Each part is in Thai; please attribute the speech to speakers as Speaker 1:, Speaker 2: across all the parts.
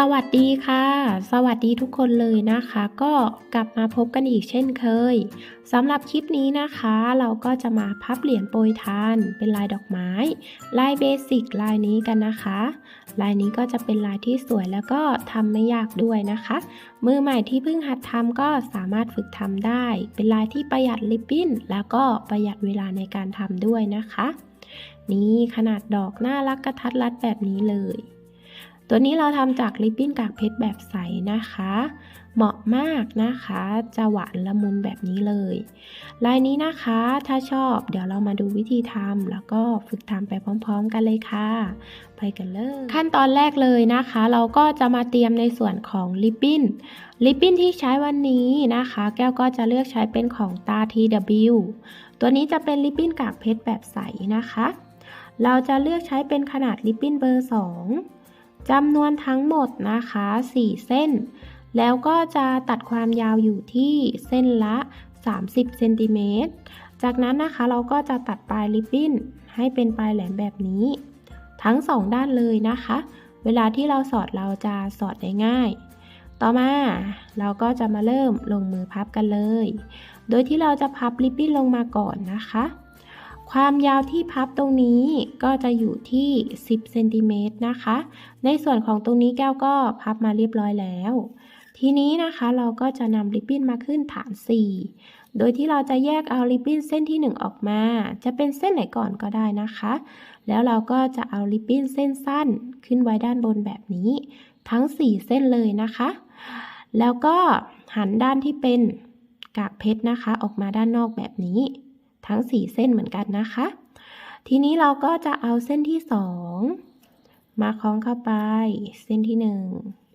Speaker 1: สวัสดีค่ะ สวัสดีทุกคนเลยนะคะ ก็กลับมาพบกันอีกเช่นเคยสำหรับคลิปนี้นะคะ เราก็จะมาพับเหรียญโปรยทาน เป็นลายดอกไม้ ลายเบสิกลายนี้กันนะคะ ลายนี้ก็จะเป็นลายที่สวยแล้วก็ทำไม่ยากด้วยนะคะ มือใหม่ที่เพิ่งหัดทำก็สามารถฝึกทำได้ เป็นลายที่ประหยัดลิปบิ้น แล้วก็ประหยัดเวลาในการทำด้วยนะคะ นี่ขนาดดอกน่ารักกระทัดรัดแบบนี้เลย ตัวนี้เราทำจากริบบิ้นกากเพชรแบบใสนะคะ เหมาะมากนะคะ จะหวานละมุนแบบนี้เลย ลายนี้นะคะ ถ้าชอบเดี๋ยวเรามาดูวิธีทำแล้วก็ฝึกทำไปพร้อมๆกันเลยค่ะ ไปกันเลย ขั้นตอนแรกเลยนะคะ เราก็จะมาเตรียมในส่วนของริบบิ้น ริบบิ้นที่ใช้วันนี้นะคะ แก้วก็จะเลือกใช้เป็นของตา TW ตัวนี้จะเป็นริบบิ้นกากเพชรแบบใสนะคะ เราจะเลือกใช้เป็นขนาดริบบิ้นเบอร์ 2 จำนวนทั้งหมดนะคะ 4 เส้น แล้วก็จะตัดความยาวอยู่ที่เส้นละ 30เซนติเมตร จากนั้นนะคะเราก็จะตัดปลายริบบิ้นให้เป็นปลายแหลมแบบนี้ ทั้ง2ด้านเลยนะคะ เวลาที่เราสอดเราจะสอดได้ง่าย ต่อมาเราก็จะมาเริ่มลงมือพับกันเลย โดยที่เราจะพับริบบิ้นลงมาก่อนนะคะ ความยาวที่พับตรงนี้ก็จะอยู่ที่ 10เซนติเมตรนะคะ ในส่วนของตรงนี้แก้วก็พับมาเรียบร้อยแล้ว ทีนี้นะคะเราก็จะนำริบบิ้นมาขึ้นฐาน 4 โดยที่เราจะแยกเอาริบบิ้นเส้นที่ 1 ออกมา จะเป็นเส้นไหนก่อนก็ได้นะคะ แล้วเราก็จะเอาริบบิ้นเส้นสั้นขึ้นไว้ด้านบนแบบนี้ ทั้ง 4 เส้นเลยนะคะ แล้วก็หันด้านที่เป็นกากเพชรนะคะ ออกมาด้านนอกแบบนี้ ทั้ง 4 เส้นเหมือนกันนะคะ ทีนี้เราก็จะเอาเส้นที่ 2 มาคล้องเข้าไป เส้นที่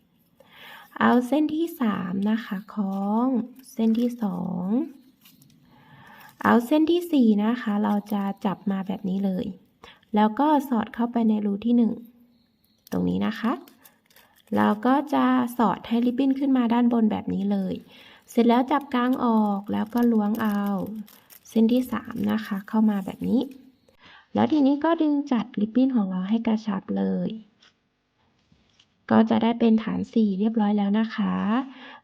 Speaker 1: 1 เอาเส้นที่ 3 นะคะคล้อง เส้นที่ 2 เอาเส้นที่ 4 นะคะ เราจะจับมาแบบนี้เลย แล้วก็สอดเข้าไปในรูที่ 1 ตรงนี้นะคะเราก็จะสอดให้ริบบิ้นขึ้นมาด้านบนแบบนี้เลย เสร็จแล้วจับกลางออกแล้วก็ล้วงเอา เส้นที่ 3 นะคะ เข้ามาแบบนี้ แล้วทีนี้ก็ดึงจัดริบบิ้นของเราให้กระชับเลย ก็จะได้เป็นฐาน 4 เรียบร้อยแล้วนะคะ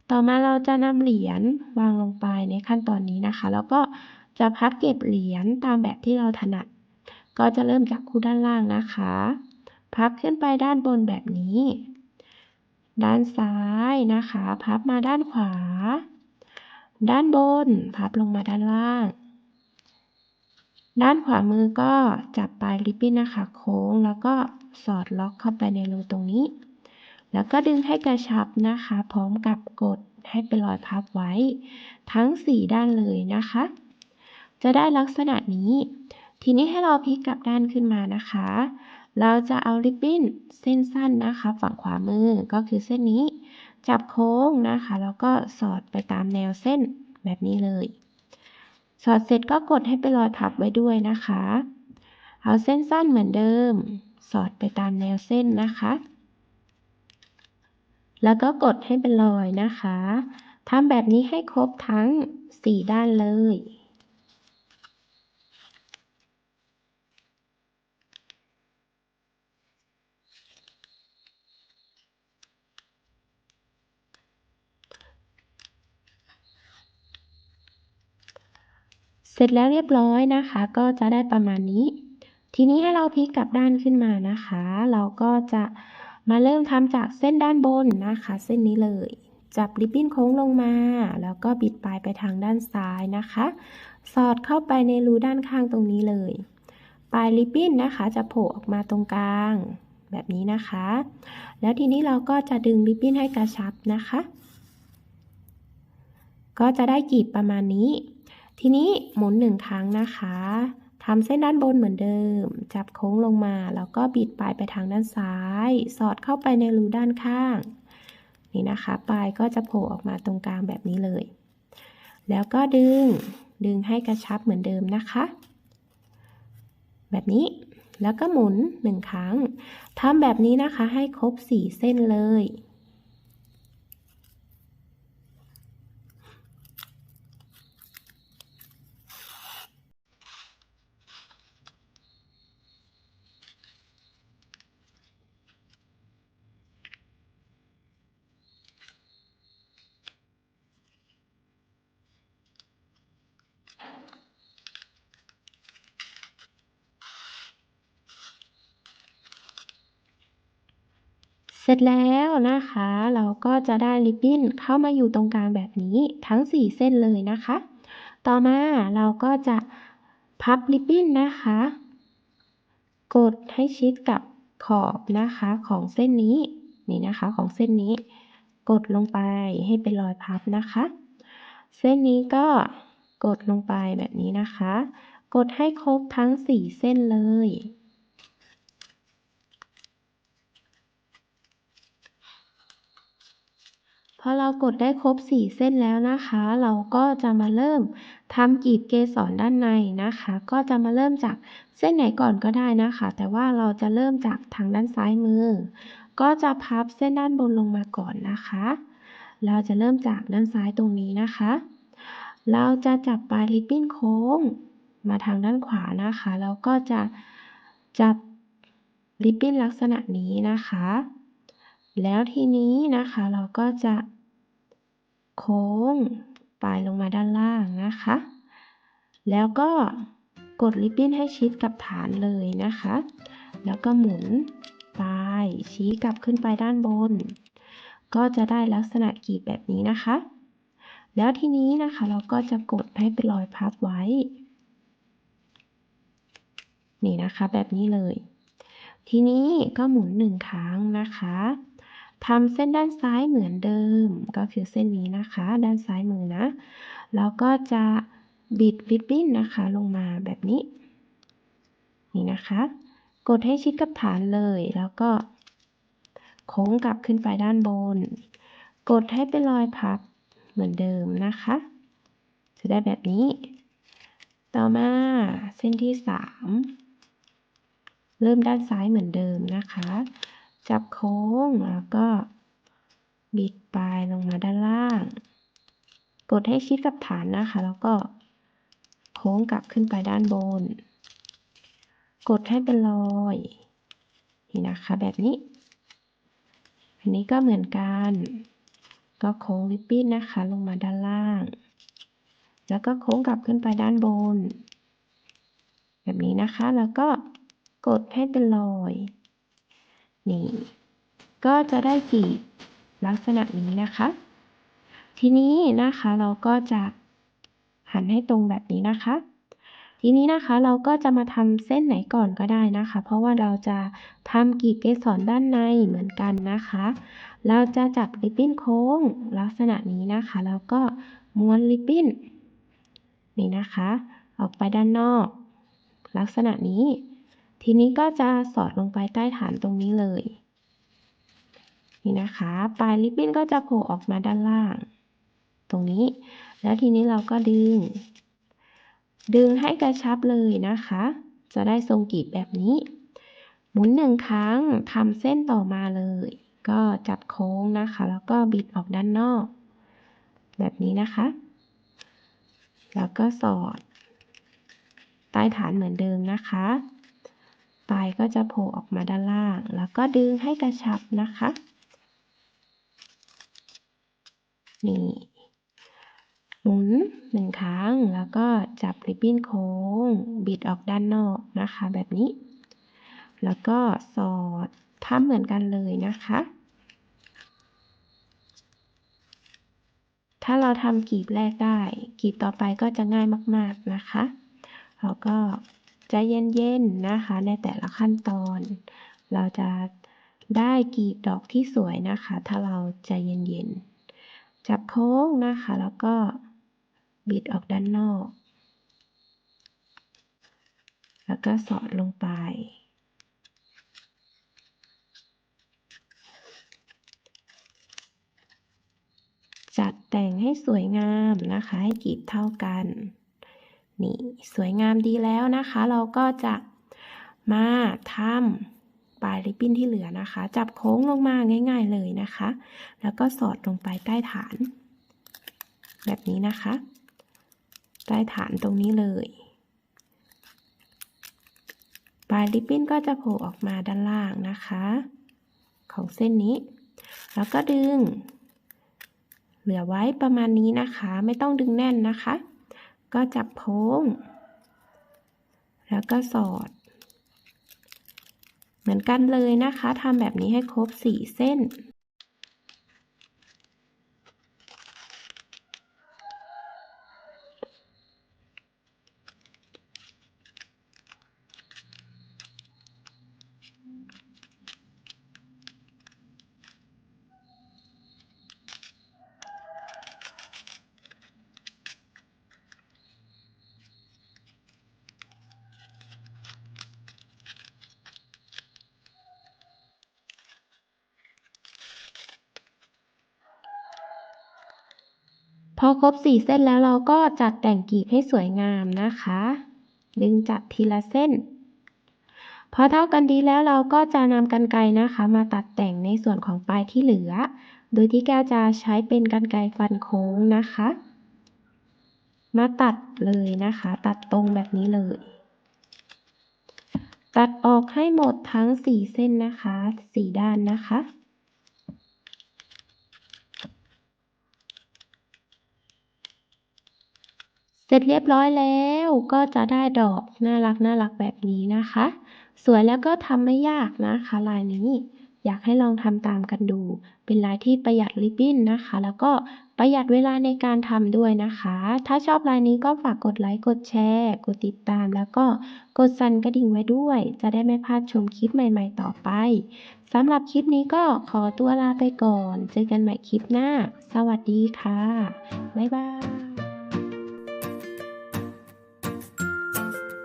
Speaker 1: ต่อมาเราจะนำเหรียญวางลงไปในขั้นตอนนี้นะคะ แล้วก็จะพับเก็บเหรียญตามแบบที่เราถนัด ก็จะเริ่มจากคู่ด้านล่างนะคะ พับขึ้นไปด้านบนแบบนี้ ด้านซ้ายนะคะ พับมาด้านขวา ด้านบน พับลงมาด้านล่าง ด้านขวามือก็จับปลายริบบิ้นนะคะโค้ง แล้วก็สอดล็อกเข้าไปในรูตรงนี้ แล้วก็ดึงให้กระชับนะคะ พร้อมกับกดให้เป็นรอยพับไว้ ทั้ง 4 ด้านเลยนะคะ จะได้ลักษณะนี้ ทีนี้ให้เราพลิกกลับด้านขึ้นมานะคะ เราจะเอาริบบิ้นเส้นสั้นนะคะ ฝั่งขวามือก็คือเส้นนี้ จับโค้งนะคะ แล้วก็สอดไปตามแนวเส้นแบบนี้เลย สอดเสร็จก็กดให้เป็นรอยพับไว้ด้วยนะคะ เอาเส้นสั้นเหมือนเดิม สอดไปตามแนวเส้นนะคะ แล้วก็กดให้เป็นรอยนะคะทำแบบนี้ให้ครบทั้ง 4 ด้านเลยเสร็จแล้วเรียบร้อยนะคะ ก็จะได้ประมาณนี้ ทีนี้ให้เราพลิกกลับด้านขึ้นมานะคะ เราก็จะมาเริ่มทำจากเส้นด้านบนนะคะ เส้นนี้เลย จับริบบิ้นโค้งลงมา แล้วก็บิดปลายไปทางด้านซ้ายนะคะ สอดเข้าไปในรูด้านข้างตรงนี้เลย ปลายริบบิ้นนะคะ จะโผล่ออกมาตรงกลาง แบบนี้นะคะ แล้วทีนี้เราก็จะดึงริบบิ้นให้กระชับนะคะ ก็จะได้กีบประมาณนี้ ทีนี้หมุนหนึ่งครั้งนะคะทำเส้นด้านบนเหมือนเดิม จับโค้งลงมา แล้วก็บิดปลายไปทางด้านซ้าย สอดเข้าไปในรูด้านข้าง นี่นะคะ ปลายก็จะโผล่ออกมาตรงกลางแบบนี้เลย แล้วก็ดึง ดึงให้กระชับเหมือนเดิมนะคะ แบบนี้ แล้วก็หมุนหนึ่งครั้งทำแบบนี้นะคะ ให้ครบสี่เส้นเลย เสร็จแล้วนะคะ เราก็จะได้ริบบิ้นเข้ามาอยู่ตรงกลางแบบนี้ทั้ง 4 เส้นเลยนะคะ ต่อมาเราก็จะพับริบบิ้นนะคะ กดให้ชิดกับขอบนะคะของเส้นนี้นี่นะคะของเส้นนี้ กดลงไปให้เป็นรอยพับนะคะ เส้นนี้ก็กดลงไปแบบนี้นะคะ กดให้ครบทั้ง 4 เส้นเลย อเรากดได้ครบ 4 เส้นแล้วนะคะ เราก็จะมาเริ่มทำกีบเกสรด้านในนะคะ ก็จะมาเริ่มจากเส้นไหนก่อนก็ได้นะคะ แต่ว่าเราจะเริ่มจากทางด้านซ้ายมือ ก็จะพับเส้นด้านบนลงมาก่อนนะคะ เราจะเริ่มจากด้านซ้ายตรงนี้นะคะ เราจะจับปลายริบบิ้นโค้ง มาทางด้านขวานะคะ แล้วก็จะจับริบบิ้นลักษณะนี้นะคะ แล้วทีนี้นะคะเราก็จะ โค้งปลายลงมาด้านล่างนะคะ แล้วก็กดริบบิ้นให้ชิดกับฐานเลยนะคะ แล้วก็หมุนปลายชี้กลับขึ้นไปด้านบน ก็จะได้ลักษณะกีบแบบนี้นะคะ แล้วทีนี้นะคะเราก็จะกดให้เป็นรอยพับไว้ นี่นะคะแบบนี้เลย ทีนี้ก็หมุนหนึ่งครั้งนะคะ ทำเส้นด้านซ้ายเหมือนเดิม ก็คือเส้นนี้นะคะ ด้านซ้ายมือนะ แล้วก็จะบิดริบบิ้นนะคะ ลงมาแบบนี้ นี่นะคะ กดให้ชิดกับฐานเลย แล้วก็โค้งกลับขึ้นไปด้านบน กดให้เป็นรอยพับเหมือนเดิมนะคะ จะได้แบบนี้ ต่อมาเส้นที่ 3 เริ่มด้านซ้ายเหมือนเดิมนะคะ จับโค้งแล้วก็บิดปลายลงมาด้านล่าง กดให้ชิดกับฐานนะคะ แล้วก็โค้งกลับขึ้นไปด้านบน กดให้เป็นรอยนี่นะคะแบบนี้ อันนี้ก็เหมือนกัน ก็โค้งริบบิ้นนะคะ ลงมาด้านล่าง แล้วก็โค้งกลับขึ้นไปด้านบน แบบนี้นะคะ แล้วก็กดให้เป็นรอย นี่ ก็จะได้กีบลักษณะนี้นะคะ ทีนี้นะคะเราก็จะหันให้ตรงแบบนี้นะคะ ทีนี้นะคะเราก็จะมาทำเส้นไหนก่อนก็ได้นะคะ เพราะว่าเราจะทำกีบเกสรด้านในเหมือนกันนะคะ เราจะจับริบบิ้นโค้งลักษณะนี้นะคะ แล้วก็ม้วนริบบิ้นนี่นะคะ ออกไปด้านนอก ลักษณะนี้ ทีนี้ก็จะสอดลงไปใต้ฐานตรงนี้เลย นี่นะคะ ปลายริบบิ้นก็จะโผล่ออกมาด้านล่าง ตรงนี้ แล้วทีนี้เราก็ดึง ดึงให้กระชับเลยนะคะ จะได้ทรงกีบแบบนี้ หมุนหนึ่งครั้งทำเส้นต่อมาเลย ก็จัดโค้งนะคะ แล้วก็บิดออกด้านนอก แบบนี้นะคะ แล้วก็สอด ใต้ฐานเหมือนเดิมนะคะ ปลายก็จะโผล่ออกมาด้านล่าง แล้วก็ดึงให้กระชับนะคะ นี่หมุนหนึ่งครั้ง แล้วก็จับริบบิ้นโค้ง บิดออกด้านนอกนะคะ แบบนี้ แล้วก็สอดทำเหมือนกันเลยนะคะ ถ้าเราทำกีบแรกได้ กีบต่อไปก็จะง่ายมาก ๆนะคะเราก็ ใจเย็นๆนะคะ ในแต่ละขั้นตอน เราจะได้กีบดอกที่สวยนะคะ ถ้าเราใจเย็นๆ จับโค้งนะคะ แล้วก็บิดออกด้านนอก แล้วก็สอดลงไป จัดแต่งให้สวยงามนะคะ ให้กีบเท่ากัน นี่สวยงามดีแล้วนะคะ เราก็จะมาทำปลายริบบิ้นที่เหลือนะคะ จับโค้งลงมาง่าย ๆเลยนะคะ แล้วก็สอดลงไปใต้ฐาน แบบนี้นะคะ ใต้ฐานตรงนี้เลยปลายริบบิ้นก็จะโผล่ออกมาด้านล่างนะคะ ของเส้นนี้ แล้วก็ดึง เหลือไว้ประมาณนี้นะคะ ไม่ต้องดึงแน่นนะคะ ก็จับโค้ง แล้วก็สอด เหมือนกันเลยนะคะทำแบบนี้ให้ครบ4เส้น พอครบ 4 เส้นแล้วเราก็จัดแต่งกีบให้สวยงามนะคะ ดึงจัดทีละเส้น พอเท่ากันดีแล้วเราก็จะนำกรรไกนะคะ มาตัดแต่งในส่วนของปลายที่เหลือ โดยที่แก้วจะใช้เป็นกรรไกฟันโค้งนะคะ มาตัดเลยนะคะ ตัดตรงแบบนี้เลย ตัดออกให้หมดทั้ง 4 เส้นนะคะ 4 ด้านนะคะ เสร็จเรียบร้อยแล้วก็จะได้ดอกน่ารักน่ารักแบบนี้นะคะ สวยแล้วก็ทำไม่ยากนะคะลายนี้ อยากให้ลองทำตามกันดู เป็นลายที่ประหยัดริบบิ้นนะคะ แล้วก็ประหยัดเวลาในการทำด้วยนะคะ ถ้าชอบลายนี้ก็ฝากกดไลค์กดแชร์ กดติดตาม แล้วก็กดสั่นกระดิ่งไว้ด้วย จะได้ไม่พลาดชมคลิปใหม่ ๆ ต่อไปสำหรับคลิปนี้ก็ขอตัวลาไปก่อน เจอกันใหม่คลิปหน้า สวัสดีค่ะ บ๊ายบาย